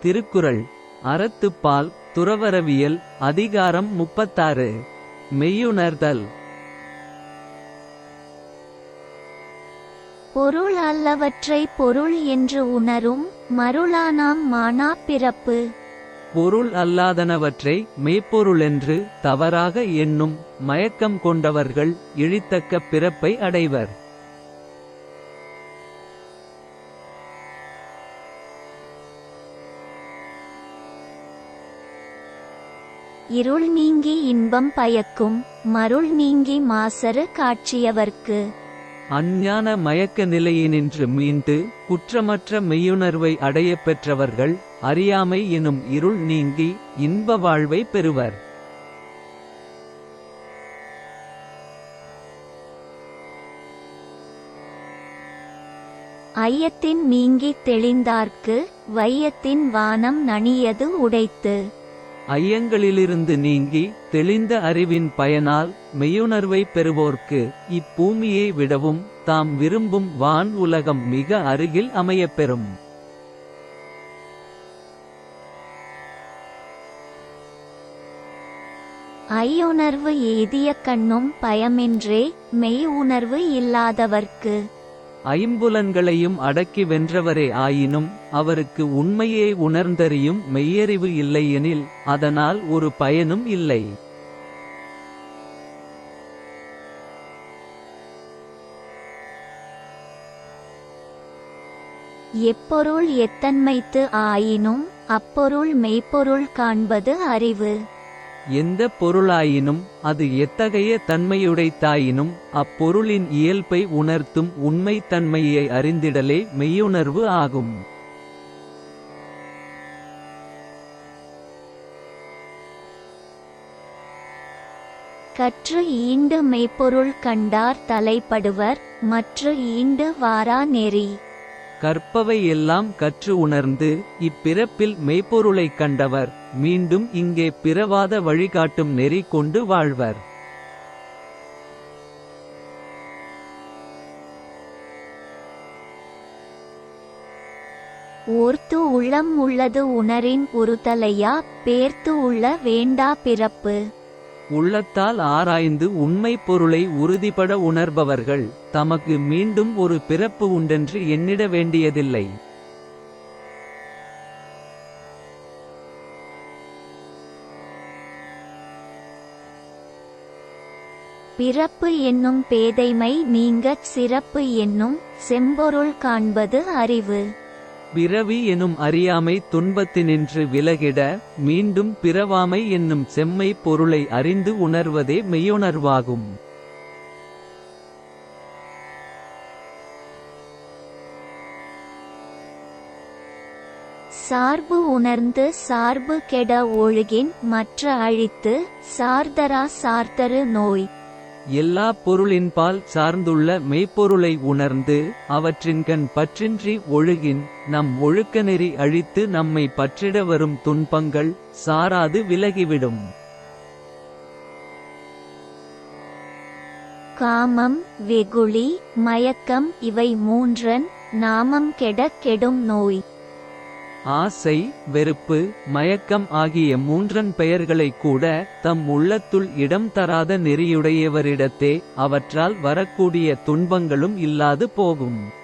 திருக்குறள் அறத்துப்பால் துறவரவியல் அதிகாரம் முப்பத்தாறு மெய்யுணர்தல். பொருள் அல்லவற்றை பொருள் என்று உணரும் மருளானாம் மானா பிறப்பு. பொருள் அல்லாதனவற்றை மெய்ப்பொருளென்று தவறாக எண்ணும் மயக்கம் கொண்டவர்கள் இழித்தக்க பிறப்பை அடைவர். இருள் நீங்கி இன்பம் பயக்கும் மருள் நீங்கி மாசறு காட்சியவர்க்கு. அஞ்ஞான மயக்க நிலையினின்று மீண்டு குற்றமற்ற மெய்யுணர்வை அடையப் பெற்றவர்கள் அறியாமை எனும் இருள் நீங்கி இன்ப வாழ்வை பெறுவர். ஐயத்தின் நீங்கித் தெளிந்தார்க்கு வையத்தின் வானம் நனியது உடைத்து. ஐயங்களிலிருந்து நீங்கி தெளிந்த அறிவின் பயனால் மெய்யுணர்வை பெறுவோர்க்கு இப்பூமியை விடவும் தாம் விரும்பும் வான் உலகம் மிக அருகில் அமையப்பெறும். ஐயுணர்வு எய்திய கண்ணும் பயமின்றே மெய் உணர்வு இல்லாதவர்க்கு. ஐம்புலன்களையும் அடக்கி வென்றவரே ஆயினும் அவருக்கு உண்மையே உணர்ந்தறியும் மெய்யறிவு இல்லையெனில் அதனால் ஒரு பயனும் இல்லை. எப்பொருள் எத்தன்மைத்து ஆயினும் அப்பொருள் மெய்ப்பொருள் காண்பது அறிவு. எந்த பொருளாயினும் அது எத்தகைய தன்மையுடைத்தாயினும் அப்பொருளின் இயல்பை உணர்த்தும் உண்மைத் தன்மையை அறிந்திடலே மெய்யுணர்வு ஆகும். கற்று ஈண்டு மெய்ப்பொருள் கண்டார் தலைப்படுவர் மற்ற ஈண்டு வாரா நெறி. கற்பவை எல்லாம் கற்று உணர்ந்து இப்பிறப்பில் மெய்ப்பொருளைக் கண்டவர். மீண்டும் இங்கே பிறவாத வழிகாட்டும் நெறி கொண்டு வாழ்வர். ஓர்த்து உளம் உள்ளது உணரின் உறுதலையா? பேர்த்து உள்ள வேண்டா பிறப்பு. உள்ளத்தால் ஆராய்ந்து உண்மை பொருளை உறுதிபட உணர்பவர்கள். தமக்கு மீண்டும் ஒரு பிறப்பு உண்டென்று எண்ணிட வேண்டியதில்லை. பிறப்பு என்னும் பேதைமை நீங்கச் சிறப்பு என்னும் செம்பொருள் காண்பது அறிவு. பிறவி எனும் அறியாமை துன்பத்தினின்று விலகிட மீண்டும் பிறவாமை என்னும் செம்மை பொருளை அறிந்து உணர்வதே மெய்யுணர்வாகும். சார்பு உணர்ந்து சார்பு கெட ஒழுகின் மற்ற அழித்து சார்தரா சார்தரு நோய். எல்லா பொருளின்பால் சார்ந்துள்ள மெய்ப்பொருளை உணர்ந்து அவற்றின்கண் பற்றின்றி ஒழுகின் நம் ஒழுக்கநெறி அழித்து நம்மை பற்றிட வரும் துன்பங்கள் சாராது விலகிவிடும். காமம் வெகுளி மயக்கம் இவை மூன்றன் நாமம் கெட கெடும் நோய். ஆசை வெறுப்பு மயக்கம் ஆகிய மூன்றன் பெயர்களை கூட தம் உள்ளத்துள் இடம் தராத நெறியுடையவரிடத்தே அவற்றால் வரக்கூடிய துன்பங்களும் இல்லாது போகும்.